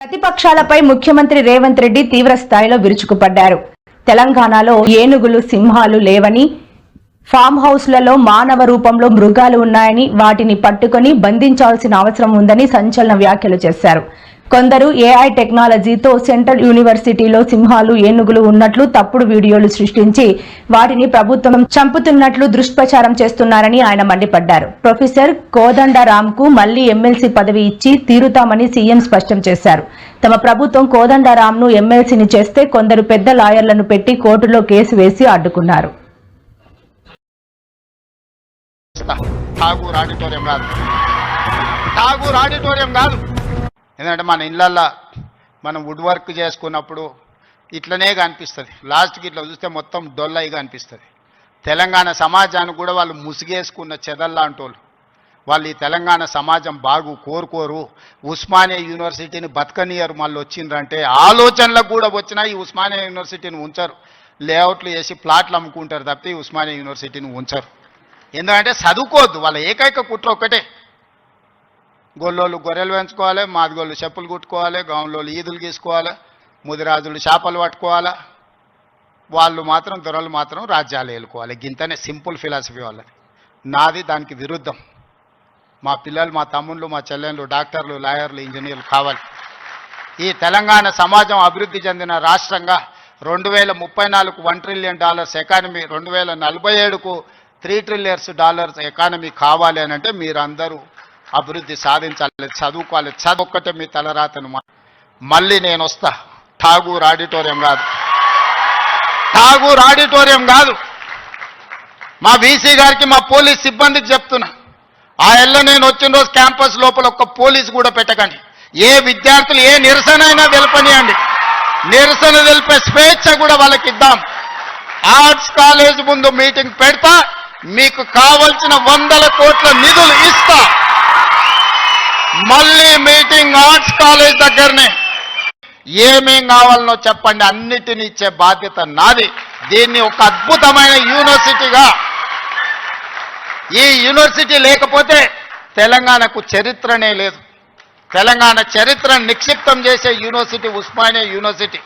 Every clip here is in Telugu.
ప్రతిపక్షాలపై ముఖ్యమంత్రి రేవంత్ రెడ్డి తీవ్ర స్థాయిలో విరుచుకుపడ్డారు. తెలంగాణలో ఏనుగులు సింహాలు లేవని ఫామ్ హౌస్లలో మానవ రూపంలో మృగాలు ఉన్నాయని వాటిని పట్టుకొని బంధించాల్సిన అవసరం ఉందని సంచలన వ్యాఖ్యలు చేశారు. కొందరు ఏఐ టెక్నాలజీతో సెంట్రల్ యూనివర్సిటీలో సింహాలు ఏనుగులు ఉన్నట్లు తప్పుడు వీడియోలు సృష్టించి వాటిని ప్రభుత్వం చంపుతున్నట్లు దుష్ప్రచారం చేస్తున్నారని ఆయన మండిపడ్డారు. ప్రొఫెసర్ కోదండరామ్కు మళ్ళీ ఎమ్మెల్సీ పదవి ఇచ్చి తీరుతామని సీఎం స్పష్టం చేశారు. తమ ప్రభుత్వం కోదండరామ్ను ఎమ్మెల్సీని చేస్తే కొందరు పెద్ద లాయర్లను పెట్టి కోర్టులో కేసు వేసి అడ్డుకున్నారు. ఠాగూర్ ఆడిటోరియం కాదు ఠాగూర్ ఆడిటోరియం కాదు ఎందుకంటే మన ఇళ్ళల్లో మనం వుడ్ వర్క్ చేసుకున్నప్పుడు ఇట్లనే కనిపిస్తుంది. లాస్ట్కి ఇట్లా చూస్తే మొత్తం డొల్లయిగా అనిపిస్తుంది. తెలంగాణ సమాజానికి కూడా వాళ్ళు ముసుగేసుకున్న చెదల్లాంటి వాళ్ళు. వాళ్ళు ఈ తెలంగాణ సమాజం బాగు కోరుకోరు. ఉస్మానియా యూనివర్సిటీని బతకనియరు మళ్ళీ వచ్చిండ్రంటే ఆలోచనలకు కూడా వచ్చినా ఈ ఉస్మానియా యూనివర్సిటీని ఉంచరు. లేఅవుట్లు వేసి ప్లాట్లు అమ్ముకుంటారు తప్పితే ఉస్మానియా యూనివర్సిటీని ఉంచరు. ఎందుకంటే చదువుకోవద్దు. వాళ్ళ ఏకైక కుట్ర ఒకటే గొల్లోళ్ళు గొర్రెలు పెంచుకోవాలి మాదిగోళ్ళు చెప్పులు కుట్టుకోవాలి గౌన్లోళ్ళు ఈదులు గీసుకోవాలి ముదిరాజులు చేపలు పట్టుకోవాలి. వాళ్ళు మాత్రం దొరలు మాత్రం రాజ్యాలు ఏలుకోవాలి. గింతనే సింపుల్ ఫిలాసఫీ వాళ్ళది. నాది దానికి విరుద్ధం. మా పిల్లలు మా తమ్ముళ్ళు మా చెల్లెళ్ళు డాక్టర్లు లాయర్లు ఇంజనీర్లు కావాలి. ఈ తెలంగాణ సమాజం అభివృద్ధి చెందిన రాష్ట్రంగా రెండు వేల ముప్పై నాలుగు వన్ ట్రిలియన్ డాలర్స్ ఎకానమీ రెండు వేల నలభై ఏడుకు త్రీ ట్రిలియర్స్ డాలర్స్ ఎకానమీ కావాలి అని అంటే మీరందరూ అభివృద్ధి సాధించాలి చదువుకోవాలి. చదువు మీ తలరాతను మళ్ళీ నేను వస్తా. ఠాగూర్ ఆడిటోరియం కాదు. ఠాగూర్ ఆడిటోరియం కాదు. మా వీసీ గారికి మా పోలీస్ సిబ్బందికి చెప్తున్నా. ఆ ఎల్ల నేను వచ్చిన రోజు క్యాంపస్ లోపల ఒక్క పోలీస్ కూడా పెట్టకండి ఏ విద్యార్థులు ఏ నిరసన అయినా తెలపనియండి. నిరసన తెలిపే స్వేచ్ఛ కూడా వాళ్ళకి ఇద్దాం. ఆర్ట్స్ కాలేజ్ ముందు మీటింగ్ పెడతా. మీకు కావలసిన వందల కోట్ల నిధులు ఇస్తా. మళ్ళీ మీటింగ్ ఆర్ట్స్ కాలేజ్ దగ్గరనే. ఏమేం కావాలనో చెప్పండి అన్నిటిని ఇచ్చే బాధ్యత నాది. దీన్ని ఒక అద్భుతమైన యూనివర్సిటీగా ఈ యూనివర్సిటీ లేకపోతే తెలంగాణకు చరిత్రనే లేదు. తెలంగాణ చరిత్రను నిక్షిప్తం చేసే యూనివర్సిటీ ఉస్మానియా యూనివర్సిటీ.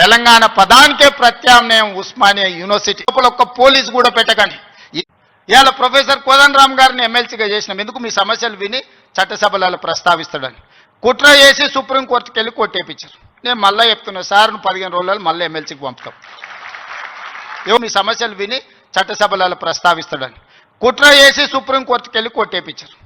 తెలంగాణ పదానికే ప్రత్యామ్నాయం ఉస్మానియా యూనివర్సిటీ. లోపల ఒక్క పోలీస్ కూడా పెట్టకండి. ఇవాళ ప్రొఫెసర్ కోదన్ రామ్ గారిని ఎమ్మెల్సీగా చేసినాం. ఎందుకు మీ సమస్యలు విని చట్టసభలలో ప్రస్తావిస్తాడని. కుట్ర చేసి సుప్రీంకోర్టుకి వెళ్ళి కొట్టేపించారు నేను మళ్ళీ చెప్తున్నా సార్ నువ్వు పదిహేను రోజులలో మళ్ళీ ఎమ్మెల్సీకి పంపుతాం ఏమో మీ సమస్యలు విని చట్టసభలలో ప్రస్తావిస్తాడని. కుట్ర చేసి సుప్రీంకోర్టుకి వెళ్ళి కొట్టేపించారు